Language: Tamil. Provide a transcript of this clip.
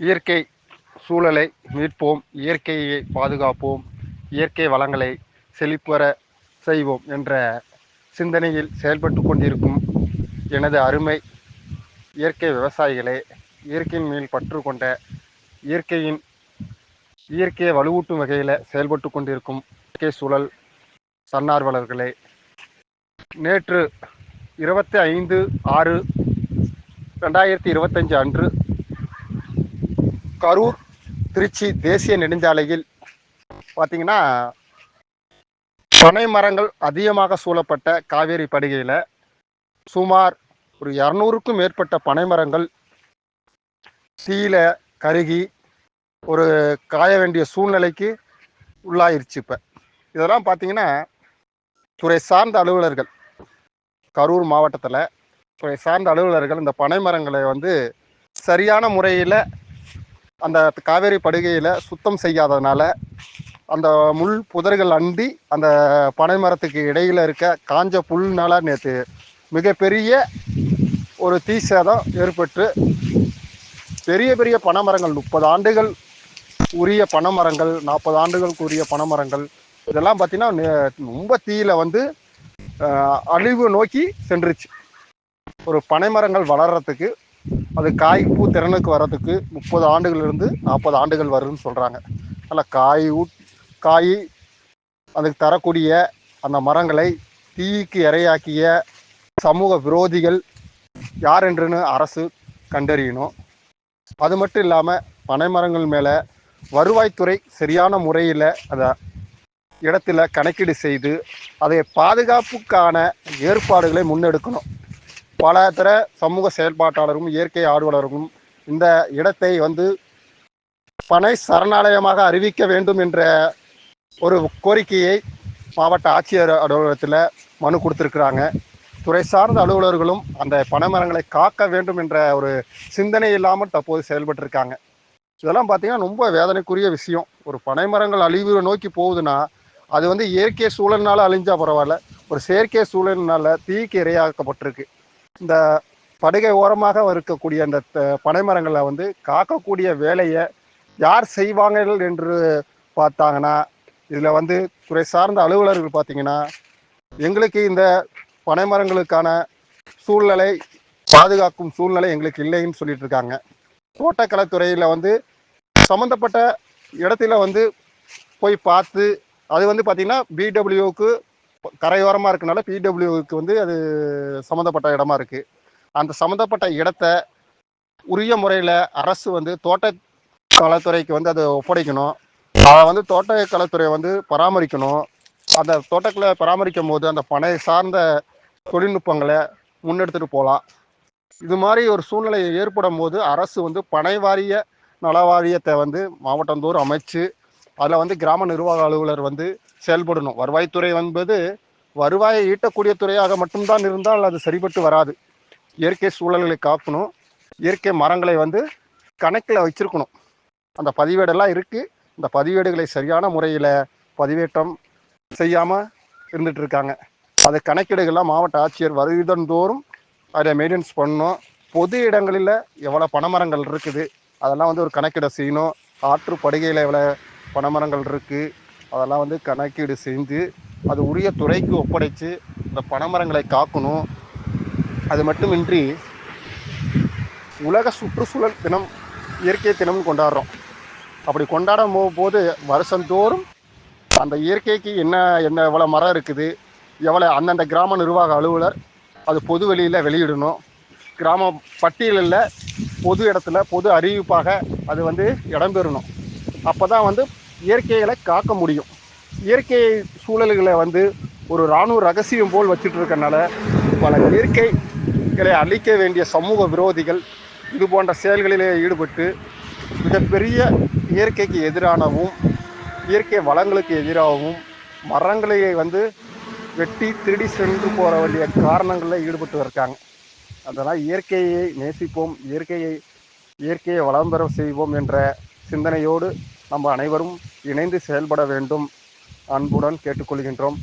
இயற்கை சூழலை மீட்போம் இயற்கையை பாதுகாப்போம் இயற்கை வளங்களை செழிப்பற செய்வோம் என்ற சிந்தனையில் செயல்பட்டு கொண்டிருக்கும் எனது அருமை இயற்கை விவசாயிகளே இயற்கையின் மேல் பற்று கொண்ட இயற்கையின் இயற்கையை வலுவூட்டும் வகையில் செயல்பட்டு கொண்டிருக்கும் இயற்கை சூழல் தன்னார்வலர்களே நேற்று இருபத்தி ஐந்து ஆறு ரெண்டாயிரத்தி இருபத்தஞ்சு அன்று கரூர் திருச்சி தேசிய நெடுஞ்சாலையில் பார்த்தீங்கன்னா பனை மரங்கள் அதிகமாக சூழப்பட்ட காவேரி படுகையில் சுமார் ஒரு இரநூறுக்கும் மேற்பட்ட பனை மரங்கள் தீயில கருகி ஒரு காய வேண்டிய சூழ்நிலைக்கு உள்ளாயிருச்சு இப்போ. இதெல்லாம் பார்த்தீங்கன்னா துறை சார்ந்த அலுவலர்கள் கரூர் மாவட்டத்தில் துறை சார்ந்த அலுவலர்கள் இந்த பனை மரங்களை வந்து சரியான முறையில் அந்த காவேரி படுகையில் சுத்தம் செய்யாததுனால அந்த முள் புதர்கள் அண்டி அந்த பனை மரத்துக்கு இடையில் இருக்க காஞ்ச புல்னால நேற்று மிகப்பெரிய ஒரு தீ சேதம் ஏற்பட்டு பெரிய பெரிய பனைமரங்கள் முப்பது ஆண்டுகள் உரிய பனைமரங்கள் நாற்பது ஆண்டுகளுக்கு உரிய பனைமரங்கள் இதெல்லாம் பார்த்தீங்கன்னா நே- ரொம்ப தீயில் வந்து அழிவு நோக்கி சென்றுச்சு. ஒரு பனைமரங்கள் வளர்றதுக்கு அது காய் பூ திறனுக்கு வர்றதுக்கு முப்பது ஆண்டுகளிலிருந்து நாற்பது ஆண்டுகள் வரும்னு சொல்கிறாங்க அதில் காய் ஊட் காய் அதுக்கு தரக்கூடிய அந்த மரங்களை தீக்கு இரையாக்கிய சமூக விரோதிகள் யார் என்றுன்னு அரசு கண்டறியணும். அது மட்டும் இல்லாமல் பனைமரங்கள் மேலே வருவாய்த்துறை சரியான முறையில் அந்த இடத்துல கணக்கீடு செய்து அதை பாதுகாப்புக்கான ஏற்பாடுகளை முன்னெடுக்கணும். பல தர சமூக செயல்பாட்டாளரும் இயற்கை ஆர்வலரும் இந்த இடத்தை வந்து பனை சரணாலயமாக அறிவிக்க வேண்டும் என்ற ஒரு கோரிக்கையை மாவட்ட ஆட்சியர் அலுவலகத்தில் மனு கொடுத்துருக்குறாங்க. துறை சார்ந்த அலுவலர்களும் அந்த பனைமரங்களை காக்க வேண்டும் என்ற ஒரு சிந்தனை இல்லாமல் தற்போது செயல்பட்டு இருக்காங்க இதெல்லாம் பார்த்தீங்கன்னா ரொம்ப வேதனைக்குரிய விஷயம். ஒரு பனைமரங்கள் அழிவு நோக்கி போகுதுன்னா அது வந்து இயற்கை சூழல்னால அழிஞ்சா பரவாயில்ல. ஒரு செயற்கை சூழல்னால தீக்கு இரையாக்கப்பட்டிருக்கு. இந்த படுகை ஓரமாக இருக்கக்கூடிய அந்த த- பனைமரங்களை வந்து காக்கக்கூடிய வேலையை யார் செய்வாங்க என்று பார்த்தாங்கன்னா இதில் வந்து துறை சார்ந்த அலுவலர்கள் பார்த்தீங்கன்னா எங்களுக்கு இந்த பனைமரங்களுக்கான சூழ்நிலை பாதுகாக்கும் சூழ்நிலை எங்களுக்கு இல்லைன்னு சொல்லிட்டு இருக்காங்க. தோட்டக்கலைத்துறையில் வந்து சம்மந்தப்பட்ட இடத்துல வந்து போய் பார்த்து அது வந்து பார்த்திங்கன்னா பிடபிள்யூக்கு கரையோரமாக இருக்கனால பிடபிள்யூக்கு வந்து அது சம்மந்தப்பட்ட இடமா இருக்குது அந்த சம்மந்தப்பட்ட இடத்த உரிய முறையில் அரசு வந்து தோட்டக்கலைத்துறைக்கு வந்து அதை ஒப்படைக்கணும். அதை வந்து தோட்டக்கலைத்துறை வந்து பராமரிக்கணும். அந்த தோட்டக்கலை பராமரிக்கும் போது அந்த பனை சார்ந்த தொழில்நுட்பங்களை முன்னெடுத்துட்டு போகலாம். இது மாதிரி ஒரு சூழ்நிலை ஏற்படும் போது அரசு வந்து பனை வாரிய நல வாரியத்தை வந்து மாவட்டந்தோறும் அமைச்சு அதில் வந்து கிராம நிர்வாக அலுவலர் வந்து செயல்படணும். வருவாய்த்துறை என்பது வருவாயை ஈட்டக்கூடிய துறையாக மட்டும்தான் இருந்தால் அது சரிபட்டு வராது. இயற்கை சூழல்களை காக்கணும். இயற்கை மரங்களை வந்து கணக்கில் வச்சிருக்கணும். அந்த பதிவேடெல்லாம் இருக்குது இந்த பதிவேடுகளை சரியான முறையில் பதிவேற்றம் செய்யாமல் இருந்துட்டு இருக்காங்க. அது கணக்கீடுகள்லாம் மாவட்ட ஆட்சியர் வருடந்தோறும் அதை மெயின்டெனன்ஸ் பண்ணணும். பொது இடங்களில் எவ்வளோ பனைமரங்கள் இருக்குது? அதெல்லாம் வந்து ஒரு கணக்கீடை செய்யணும். ஆற்று படுகையில் எவ்வளோ பனைமரங்கள் இருக்குது அதெல்லாம் வந்து கணக்கீடு செஞ்சு அது உரிய துறைக்கு ஒப்படைச்சு இந்த பனைமரங்களை காக்கணும். அது மட்டுமின்றி உலக சுற்றுச்சூழல் தினம் இயற்கை தினம் கொண்டாடுறோம். அப்படி கொண்டாடும் போது வருஷந்தோறும் அந்த இயற்கைக்கு என்ன என்ன எவ்வளோ மரம் இருக்குது எவ்வளோ அந்தந்த கிராம நிர்வாக அலுவலர் அது பொது வெளியில் வெளியிடணும். கிராம பட்டியலில் பொது இடத்துல பொது அறிவிப்பாக அது வந்து இடம்பெறணும் அப்போ தான் வந்து இயற்கைகளை காக்க முடியும். இயற்கை சூழல்களை வந்து ஒரு இராணுவ ரகசியம் போல் வச்சுட்டு இருக்கனால பல இயற்கைகளை அழிக்க வேண்டிய சமூக விரோதிகள் இது போன்ற செயல்களிலே ஈடுபட்டு மிகப்பெரிய இயற்கைக்கு எதிரானவும் இயற்கை வளங்களுக்கு எதிராகவும் மரங்களை வந்து வெட்டி திருடி சென்று போக வேண்டிய காரணங்களில் ஈடுபட்டு இருக்காங்க அதனால் இயற்கையை நேசிப்போம் இயற்கையை இயற்கையை வளம் பெற செய்வோம் என்ற சிந்தனையோடு நம்ம அனைவரும் இணைந்து செயல்பட வேண்டும் அன்புடன் கேட்டுக்கொள்கின்றோம்.